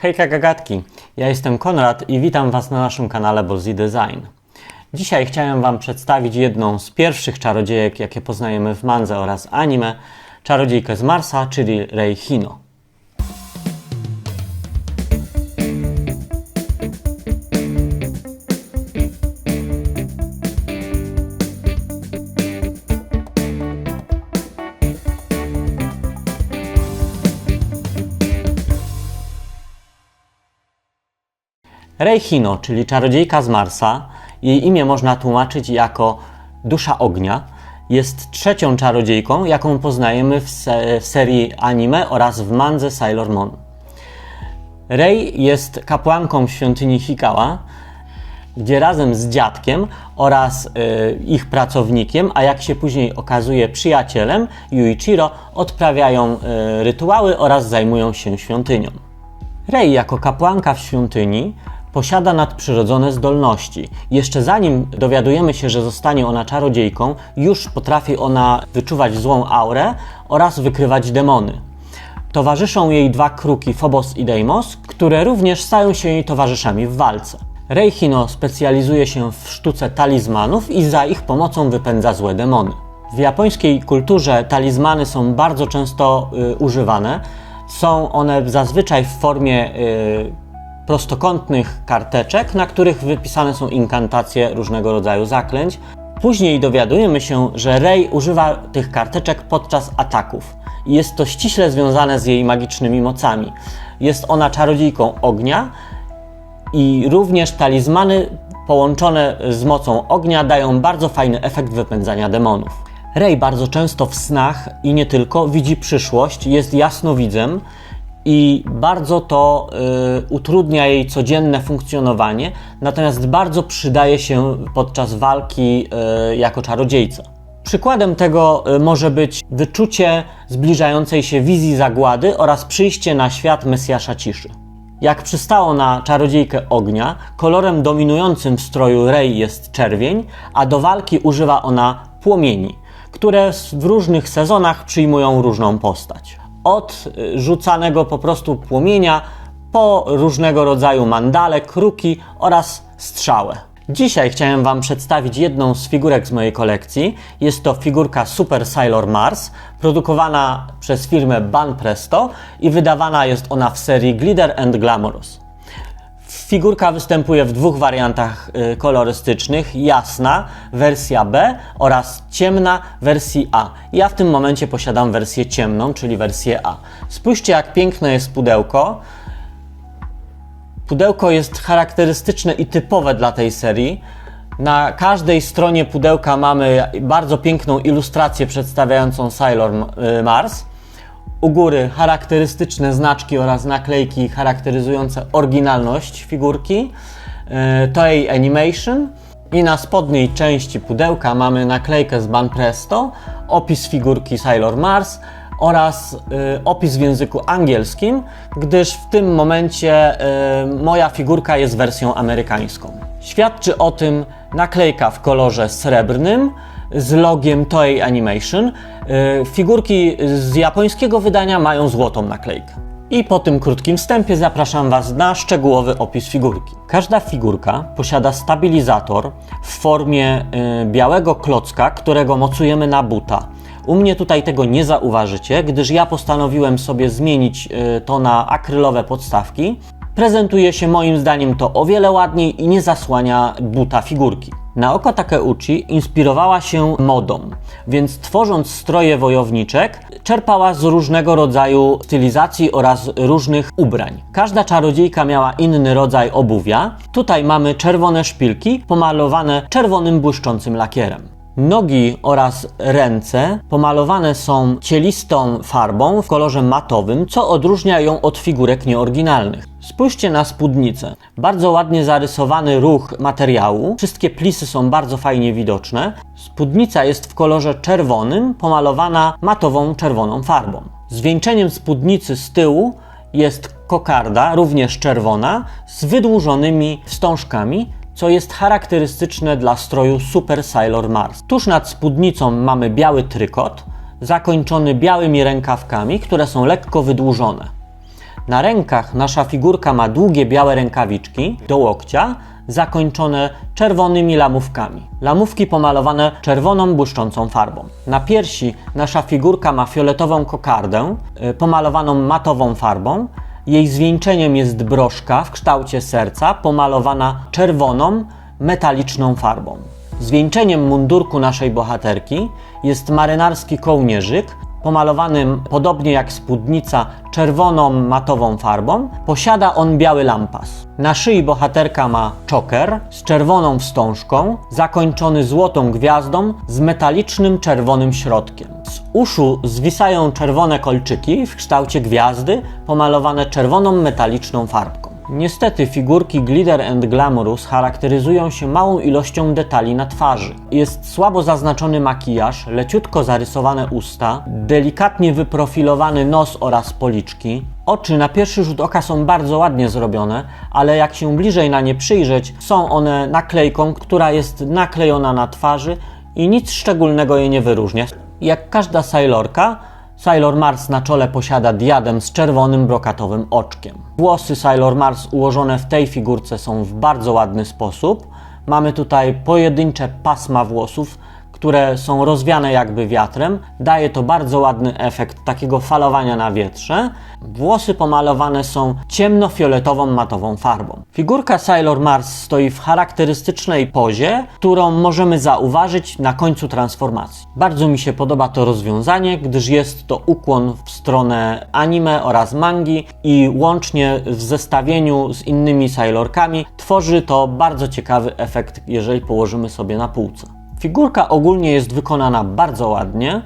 Hejka gagatki, ja jestem Konrad i witam Was na naszym kanale Bolzi Design. Dzisiaj chciałem Wam przedstawić jedną z pierwszych czarodziejek, jakie poznajemy w mandze oraz anime, czarodziejkę z Marsa, czyli Rei Hino. Rei Hino, czyli czarodziejka z Marsa, jej imię można tłumaczyć jako dusza ognia, jest trzecią czarodziejką, jaką poznajemy w, se w serii anime oraz w mandze Sailor Moon. Rei jest kapłanką w świątyni Hikawa, gdzie razem z dziadkiem oraz y, ich pracownikiem, a jak się później okazuje przyjacielem, Yuichiro, odprawiają y, rytuały oraz zajmują się świątynią. Rei jako kapłanka w świątyni posiada nadprzyrodzone zdolności. Jeszcze zanim dowiadujemy się, że zostanie ona czarodziejką, już potrafi ona wyczuwać złą aurę oraz wykrywać demony. Towarzyszą jej dwa kruki, Phobos i Deimos, które również stają się jej towarzyszami w walce. Reihino specjalizuje się w sztuce talizmanów i za ich pomocą wypędza złe demony. W japońskiej kulturze talizmany są bardzo często y, używane. Są one zazwyczaj w formie y, prostokątnych karteczek, na których wypisane są inkantacje różnego rodzaju zaklęć. Później dowiadujemy się, że Rey używa tych karteczek podczas ataków. Jest to ściśle związane z jej magicznymi mocami. Jest ona czarodziejką ognia i również talizmany połączone z mocą ognia dają bardzo fajny efekt wypędzania demonów. Rey bardzo często w snach i nie tylko widzi przyszłość, jest jasnowidzem i bardzo to y, utrudnia jej codzienne funkcjonowanie, natomiast bardzo przydaje się podczas walki y, jako czarodziejca. Przykładem tego y, może być wyczucie zbliżającej się wizji zagłady oraz przyjście na świat Mesjasza Ciszy. Jak przystało na czarodziejkę ognia, kolorem dominującym w stroju Rey jest czerwień, a do walki używa ona płomieni, które w różnych sezonach przyjmują różną postać od rzucanego po prostu płomienia po różnego rodzaju mandale, kruki oraz strzałę. Dzisiaj chciałem Wam przedstawić jedną z figurek z mojej kolekcji. Jest to figurka Super Sailor Mars, produkowana przez firmę Ban Presto i wydawana jest ona w serii Glitter and Glamorous. Figurka występuje w dwóch wariantach y, kolorystycznych: jasna, wersja B oraz ciemna, wersji A. Ja w tym momencie posiadam wersję ciemną, czyli wersję A. Spójrzcie, jak piękne jest pudełko. Pudełko jest charakterystyczne i typowe dla tej serii. Na każdej stronie pudełka mamy bardzo piękną ilustrację przedstawiającą Sailor y, Mars. U góry charakterystyczne znaczki oraz naklejki charakteryzujące oryginalność figurki, e, Toei Animation i na spodniej części pudełka mamy naklejkę z Banpresto, opis figurki Sailor Mars oraz y, opis w języku angielskim, gdyż w tym momencie y, moja figurka jest wersją amerykańską. Świadczy o tym naklejka w kolorze srebrnym, z logiem Toei Animation. Y, figurki z japońskiego wydania mają złotą naklejkę. I po tym krótkim wstępie zapraszam Was na szczegółowy opis figurki. Każda figurka posiada stabilizator w formie y, białego klocka, którego mocujemy na buta. U mnie tutaj tego nie zauważycie, gdyż ja postanowiłem sobie zmienić y, to na akrylowe podstawki. Prezentuje się moim zdaniem to o wiele ładniej i nie zasłania buta figurki. Naoko Takeuchi inspirowała się modą, więc tworząc stroje wojowniczek, czerpała z różnego rodzaju stylizacji oraz różnych ubrań. Każda czarodziejka miała inny rodzaj obuwia. Tutaj mamy czerwone szpilki pomalowane czerwonym błyszczącym lakierem. Nogi oraz ręce pomalowane są cielistą farbą w kolorze matowym, co odróżnia ją od figurek nieoryginalnych. Spójrzcie na spódnicę. Bardzo ładnie zarysowany ruch materiału. Wszystkie plisy są bardzo fajnie widoczne. Spódnica jest w kolorze czerwonym, pomalowana matową czerwoną farbą. Zwieńczeniem spódnicy z tyłu jest kokarda, również czerwona, z wydłużonymi wstążkami, co jest charakterystyczne dla stroju Super Sailor Mars. Tuż nad spódnicą mamy biały trykot, zakończony białymi rękawkami, które są lekko wydłużone. Na rękach nasza figurka ma długie białe rękawiczki do łokcia, zakończone czerwonymi lamówkami. Lamówki pomalowane czerwoną błyszczącą farbą. Na piersi nasza figurka ma fioletową kokardę y, pomalowaną matową farbą. Jej zwieńczeniem jest broszka w kształcie serca pomalowana czerwoną metaliczną farbą. Zwieńczeniem mundurku naszej bohaterki jest marynarski kołnierzyk, pomalowany podobnie jak spódnica czerwoną matową farbą. Posiada on biały lampas. Na szyi bohaterka ma czoker z czerwoną wstążką, zakończony złotą gwiazdą z metalicznym czerwonym środkiem. Z uszu zwisają czerwone kolczyki w kształcie gwiazdy, pomalowane czerwoną metaliczną farbką. Niestety figurki Glitter and Glamorous charakteryzują się małą ilością detali na twarzy. Jest słabo zaznaczony makijaż, leciutko zarysowane usta, delikatnie wyprofilowany nos oraz policzki. Oczy na pierwszy rzut oka są bardzo ładnie zrobione, ale jak się bliżej na nie przyjrzeć, są one naklejką, która jest naklejona na twarzy i nic szczególnego je nie wyróżnia. Jak każda Sailorka, Sailor Mars na czole posiada diadem z czerwonym brokatowym oczkiem. Włosy Sailor Mars ułożone w tej figurce są w bardzo ładny sposób. Mamy tutaj pojedyncze pasma włosów, które są rozwiane jakby wiatrem. Daje to bardzo ładny efekt takiego falowania na wietrze. Włosy pomalowane są ciemnofioletową matową farbą. Figurka Sailor Mars stoi w charakterystycznej pozie, którą możemy zauważyć na końcu transformacji. Bardzo mi się podoba to rozwiązanie, gdyż jest to ukłon w stronę anime oraz mangi i łącznie w zestawieniu z innymi Sailorkami tworzy to bardzo ciekawy efekt, jeżeli położymy sobie na półce. Figurka ogólnie jest wykonana bardzo ładnie.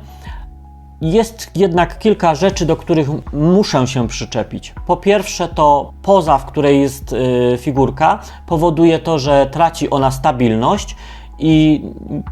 Jest jednak kilka rzeczy, do których muszę się przyczepić. Po pierwsze, to poza, w której jest y, figurka, powoduje to, że traci ona stabilność. I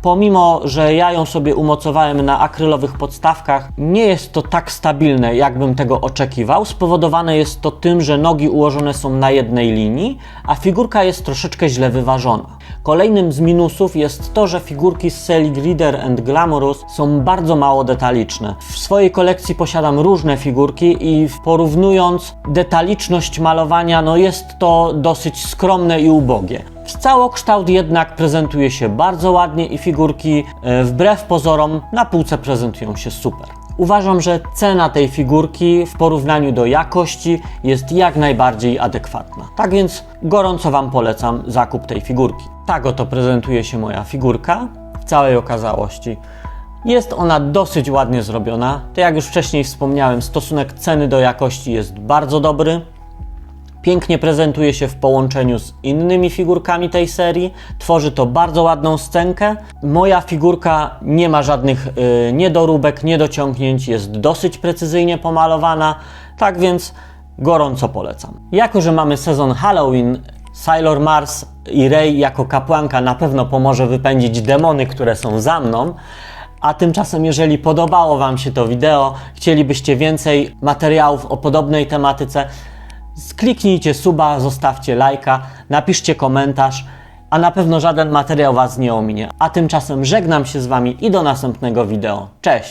pomimo, że ja ją sobie umocowałem na akrylowych podstawkach, nie jest to tak stabilne, jakbym tego oczekiwał. Spowodowane jest to tym, że nogi ułożone są na jednej linii, a figurka jest troszeczkę źle wyważona. Kolejnym z minusów jest to, że figurki z serii Glitter and Glamorous są bardzo mało detaliczne. W swojej kolekcji posiadam różne figurki i porównując detaliczność malowania, no jest to dosyć skromne i ubogie. W całokształt jednak prezentuje się bardzo ładnie i figurki e, wbrew pozorom na półce prezentują się super. Uważam, że cena tej figurki w porównaniu do jakości jest jak najbardziej adekwatna. Tak więc gorąco Wam polecam zakup tej figurki. Tak oto prezentuje się moja figurka w całej okazałości. Jest ona dosyć ładnie zrobiona. To jak już wcześniej wspomniałem, stosunek ceny do jakości jest bardzo dobry. Pięknie prezentuje się w połączeniu z innymi figurkami tej serii. Tworzy to bardzo ładną scenkę. Moja figurka nie ma żadnych y, niedoróbek, niedociągnięć, jest dosyć precyzyjnie pomalowana. Tak więc gorąco polecam. Jako, że mamy sezon Halloween, Sailor Mars i Rey jako kapłanka na pewno pomoże wypędzić demony, które są za mną. A tymczasem, jeżeli podobało Wam się to wideo, chcielibyście więcej materiałów o podobnej tematyce, Kliknijcie suba, zostawcie lajka, napiszcie komentarz, a na pewno żaden materiał Was nie ominie. A tymczasem żegnam się z Wami i do następnego wideo. Cześć!